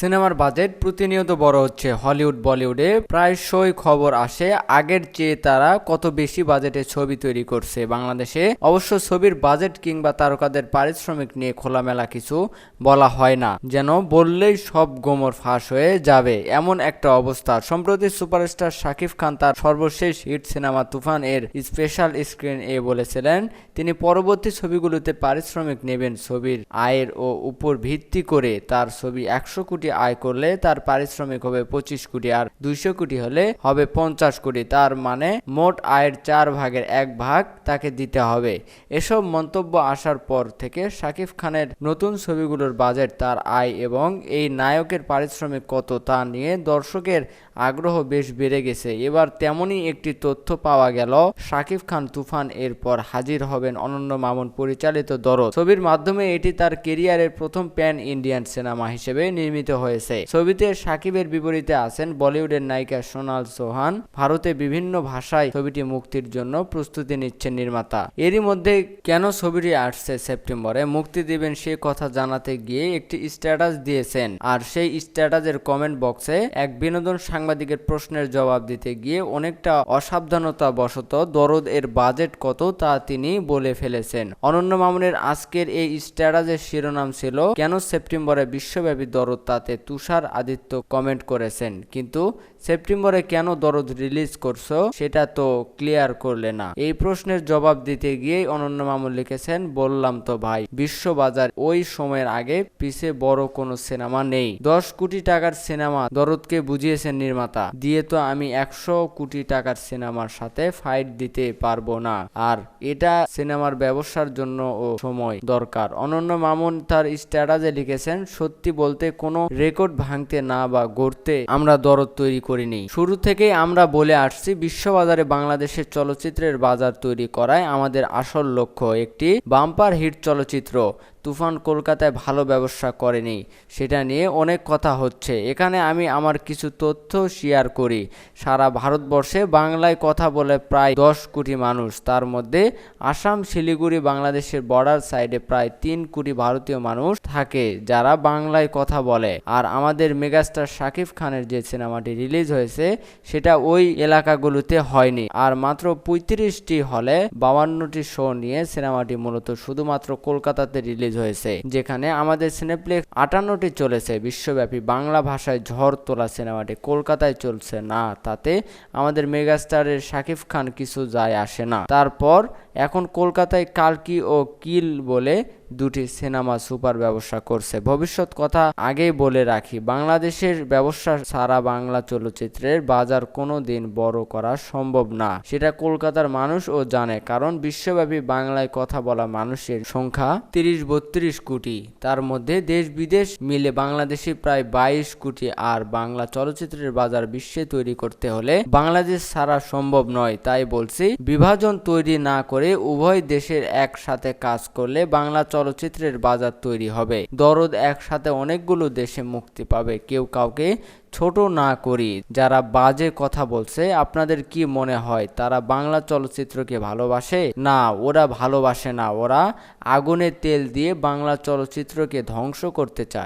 সিনেমার বাজেট প্রতিনিয়ত বড় হচ্ছে। হলিউড, বলিউডে প্রায়শই খবর আসে। আগের চেয়ে তারা কত বেশি বাজেটে ছবি তৈরি করছে বাংলাদেশে? অবশ্য ছবির বাজেট কিংবা তারকাদের পারিশ্রমিক নিয়ে খোলামেলা কিছু বলা হয় না। যেন বললেই সব গোমর ফাঁস হয়ে যাবে। এমন একটা অবস্থা। সম্প্রতি সুপারস্টার শাকিব খান তার সর্বশেষ হিট সিনেমা তুফান এর স্পেশাল স্ক্রিন এ বলেছিলেন, তিনি পরবর্তী ছবিগুলোতে পারিশ্রমিক নেবেন ছবির আয়ের ও উপর ভিত্তি করে। তার ছবি একশো কোটি আয় করলে তার পারিশ্রমিক হবে পঁচিশ কোটি আর দুইশো কোটি হলে হবে পঞ্চাশ কোটি। তার মানে মোট আয়ের চার ভাগের এক ভাগ তাকে দিতে হবে। এসব মন্তব্য আসার পর থেকে শাকিব খানের নতুন ছবিগুলোর বাজেট, তার আয় এবং এই নায়কের পারিশ্রমিক কত তা নিয়ে দর্শকের আগ্রহ বেশ বেড়ে গেছে। এবার তেমনই একটি তথ্য পাওয়া গেল, শাকিব খান তুফান এরপর হাজির হবেন অনন্য মামুন পরিচালিত দরদ। ছবির মাধ্যমে এটি তার কেরিয়ারের প্রথম প্যান ইন্ডিয়ান সিনেমা হিসেবে নির্মিত হয়েছে। ছবিতে শাকিবের বিপরীতে আছেন বলিউডের নায়িকা সোনাল চৌহান ভারতে বিভিন্ন ভাষায় ছবিটি মুক্তির জন্য প্রস্তুতি নিচ্ছেন নির্মাতা। এরই মধ্যে কেন ছবিটি আসছে সেপ্টেম্বরে? মুক্তি দিবেন সে কথা জানাতে গিয়ে একটি স্ট্যাটাস দিয়েছেন। আর সেই স্ট্যাটাসের কমেন্ট বক্সে এক বিনোদন সাংবাদিকের প্রশ্নের জবাব দিতে গিয়ে অনেকটা অসাবধানতা বশত দরদ এর বাজেট কত তা তিনি বলে ফেলেছেন। অনন্য মামুনের আজকের এই স্ট্যাটাসের শিরোনাম ছিল, কেন সেপ্টেম্বরে বিশ্বব্যাপী দরদ তাতে তুষার আদিত্য কমেন্ট করেছেন। কিন্তু সেপ্টেম্বরে কেন দরদ রিলিজ করছ সেটা তো ক্লিয়ার করলে না। এই প্রশ্নের জবাব দিতে গিয়েই অনন্য মামুন লিখেছেন, বললাম তো ভাই, বিশ্ববাজার ওই সময়ের আগে পিছে বড় কোনো সিনেমা নেই। দশ কোটি টাকার সিনেমা দরদকে বুঝিয়েছেন নির্মাতা। দিয়ে তো আমি একশো কোটি টাকার সিনেমার সাথে ফাইট দিতে পারব না। আর এটা সিনেমার ব্যবসার জন্য ও সময় দরকার। অনন্য মামুন তার স্ট্যাটাসে লিখেছেন, সত্যি বলতে কোনো রেকর্ড ভাঙতে না বা গড়তে আমরা দরদ তৈরি করিনি। শুরু থেকেই আমরা বলে আসছি, বিশ্ববাজারে বাংলাদেশের চলচ্চিত্রের বাজার তৈরি করায় আমাদের আসল লক্ষ্য, একটি বাম্পার হিট চলচ্চিত্র। তুফান কলকাতায় ভালো ব্যবসা করেনি, সেটা নিয়ে অনেক কথা হচ্ছে। এখানে আমি আমার কিছু তথ্য শেয়ার করি। সারা ভারতবর্ষে বাংলায় কথা বলে প্রায় দশ কোটি মানুষ। তার মধ্যে আসাম, শিলিগুড়ি, বাংলাদেশের বর্ডার সাইডে প্রায় তিন কোটি ভারতীয় মানুষ থাকে, যারা বাংলায় কথা বলে। আর আমাদের মেগাস্টার শাকিব খানের যে সিনেমাটি রিলিজ হয়েছে, সেটা ওই এলাকাগুলোতে হয়নি। আর মাত্র পঁয়ত্রিশটি হলে বাউান্নটি শো নিয়ে সিনেমাটি মূলত শুধুমাত্র কলকাতাতে রিলিজ হয়েছে, যেখানে আমাদের সিনেপ্লেক্স আটান্নটি চলেছে। বিশ্বব্যাপী বাংলা ভাষায় ঝড় তোলা সিনেমাটি কলকাতায় চলছে না, তাতে আমাদের মেগাস্টারের শাকিব খান কিছু যায় আসে না। তারপর এখন কলকাতায় কালকি ও কিল বলে দুটি সিনেমা সুপার ব্যবসা করছে। ভবিষ্যৎ কথা আগেই বলে রাখি, বাংলাদেশের ব্যবসা সারা বাংলা চলচ্চিত্রের বাজার কোনো দিন বড় করা সম্ভব না। সেটা কলকাতার মানুষ ও জানে, কারণ বিশ্বব্যাপী বাংলায় কথা বলা মানুষের সংখ্যা তিরিশ বত্রিশ কোটি। তার মধ্যে দেশ বিদেশ মিলে বাংলাদেশে প্রায় বাইশ কোটি। আর বাংলা চলচ্চিত্রের বাজার বিশ্বে তৈরি করতে হলে বাংলাদেশ ছাড়া সম্ভব নয়, তাই বলছি, বিভাজন তৈরি না করে উভয় দেশের একসাথে কাজ করলে বাংলা চলচ্চিত্রের বাজার তৈরি হবে। দরদ একসাথে অনেকগুলো দেশে মুক্তি পাবে। কেউ কাউকে ছোট না করি। যারা বাজে কথা বলছে, আপনাদের কি মনে হয়, তারা বাংলা চলচ্চিত্রকে ভালোবাসে? না, ওরা ভালোবাসে না। ওরা আগুনে তেল দিয়ে বাংলা চলচ্চিত্রকে ধ্বংস করতে চায়।